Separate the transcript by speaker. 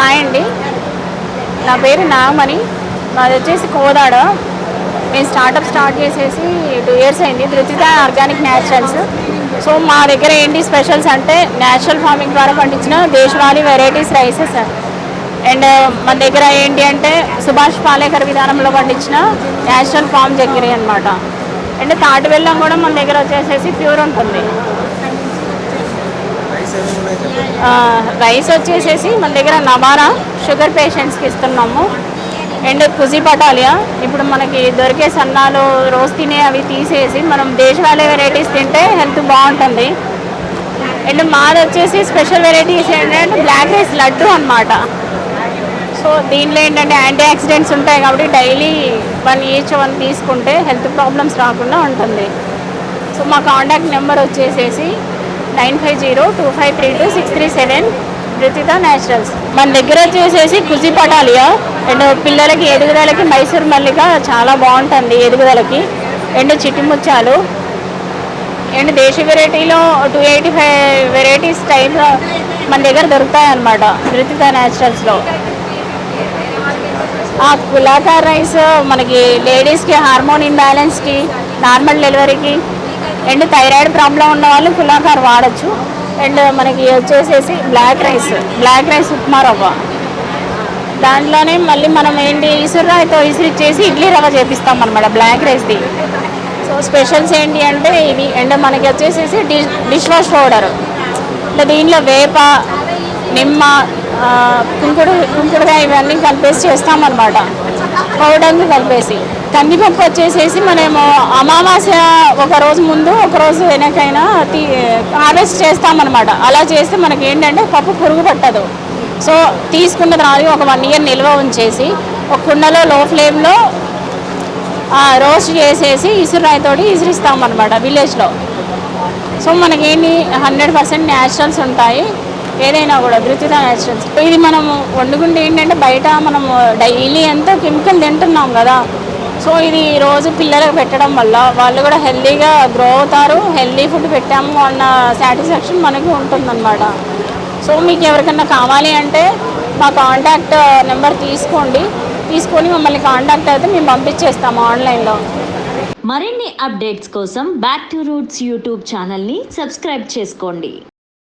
Speaker 1: Hi అండి. నా పేరు నాగమణి నాది వచ్చేసి కోదాడ. నేను స్టార్టప్ స్టార్ట్ చేసేసి టూ ఇయర్స్ అయింది. ధృతిత ఆర్గానిక్ న్యాచురల్స్. సో మా దగ్గర ఏంటి స్పెషల్స్ అంటే న్యాచురల్ ఫార్మింగ్ ద్వారా పండించిన దేశవాళీ వెరైటీస్ రైసెస్ అండ్ uh, మన దగ్గర ఏంటి అంటే సుభాష్ పాలేకర్ విధానంలో పండించిన న్యాచురల్ ఫామ్ దగ్గర అనమాట అండ్ తాటి బెల్లం కూడా మన దగ్గర వచ్చేసేసి ప్యూర్ ఉంటుంది. రైస్ వచ్చేసేసి మన దగ్గర నవారా షుగర్ పేషెంట్స్కి ఇస్తున్నాము. అండ్ కుజి పటాలియా ఇప్పుడు మనకి దొరికే సన్నాలు రోజు తినే అవి తీసేసి మనం దేశవాళీ వెరైటీస్ తింటే హెల్త్ బాగుంటుంది. అండ్ మాది వచ్చేసి స్పెషల్ వెరైటీస్ ఏంటంటే బ్లాక్ రైస్ లడ్డు అన్నమాట. సో దీనిలో ఏంటంటే యాంటీ ఆక్సిడెంట్స్ ఉంటాయి కాబట్టి డైలీ వన్ ఈచ్ వన్ తీసుకుంటే హెల్త్ ప్రాబ్లమ్స్ రాకుండా ఉంటుంది. సో మా కాంటాక్ట్ నెంబర్ వచ్చేసేసి nine five zero two five three two six three seven Ruchita naturals మన దగ్గర వచ్చేసేసి కుజి పటాలియా. అండ్ పిల్లలకి ఎదుగుదలకి మైసూర్ మల్లిక చాలా బాగుంటుంది ఎదుగుదలకి అండ్ చిట్టిముచ్చాలు అండ్ దేశ వెరైటీలో two eighty five varieties type మన దగ్గర దొరుకుతాయి అన్నమాట రుచిత న్యాచురల్స్లో ఆ కులాకార్ రైస్ మనకి లేడీస్కి హార్మోన్ ఇంబ్యాలెన్స్కి నార్మల్ డెలివరీకి అండ్ థైరాయిడ్ ప్రాబ్లం ఉన్న వాళ్ళు కులాకార్ వాడచ్చు. అండ్ మనకి వచ్చేసేసి black rice black rice upma rava. దాంట్లోనే మళ్ళీ మనం ఏంటి ఇసురాయితో ఇసిరిచ్చేసి ఇడ్లీ రవ్వ చేపిస్తాం అనమాట బ్లాక్ రైస్ది. సో స్పెషల్స్ ఏంటి అంటే ఇవి. అండ్ మనకి వచ్చేసేసి డిష్ డిష్ వాష్ పౌడర్. అంటే దీనిలో వేప నిమ్మ కుంకుడు కుంకుడుగా ఇవన్నీ కలిపేసి చేస్తామన్నమాట. పౌడర్ని కలిపేసి. కందిపప్పు వచ్చేసేసి మనము అమావాస్య ఒక రోజు ముందు ఒక రోజు వెనకైనా తీ హార్వెస్ట్ చేస్తామన్నమాట. అలా చేస్తే మనకి ఏంటంటే పప్పు పురుగు పట్టదు. సో తీసుకున్న తర్వాత ఒక వన్ ఇయర్ నిల్వ ఉంచేసి ఒక కుండలో లో ఫ్లేమ్లో రోస్ట్ చేసేసి ఇసురాయితోటి ఇసురిస్తామన్నమాట విలేజ్లో. సో మనకేంటి హండ్రెడ్ పర్సెంట్ న్యాచురల్స్ ఉంటాయి. ఏదైనా కూడా ధృతిత న్యాచురల్స్ ఇది మనం వండుకుంటే ఏంటంటే బయట మనం డైలీ ఎంతో కెమికల్ తింటున్నాం కదా. సో ఇది రోజు పిల్లలకు పెట్టడం వల్ల వాళ్ళు కూడా హెల్తీగా గ్రో అవుతారు హెల్తీ ఫుడ్ పెట్టాము అన్న సాటిస్ఫాక్షన్ మనకి ఉంటుందన్నమాట. సో మీకు ఎవరికైనా కావాలి అంటే మా కాంటాక్ట్ నెంబర్ తీసుకోండి. తీసుకొని మమ్మల్ని కాంటాక్ట్ అయితే మేము పంపించేస్తాము ఆన్లైన్లో.
Speaker 2: మరిన్ని అప్డేట్స్ కోసం బ్యాక్ టు రూట్స్ యూట్యూబ్ ఛానల్ని సబ్స్క్రైబ్ చేసుకోండి.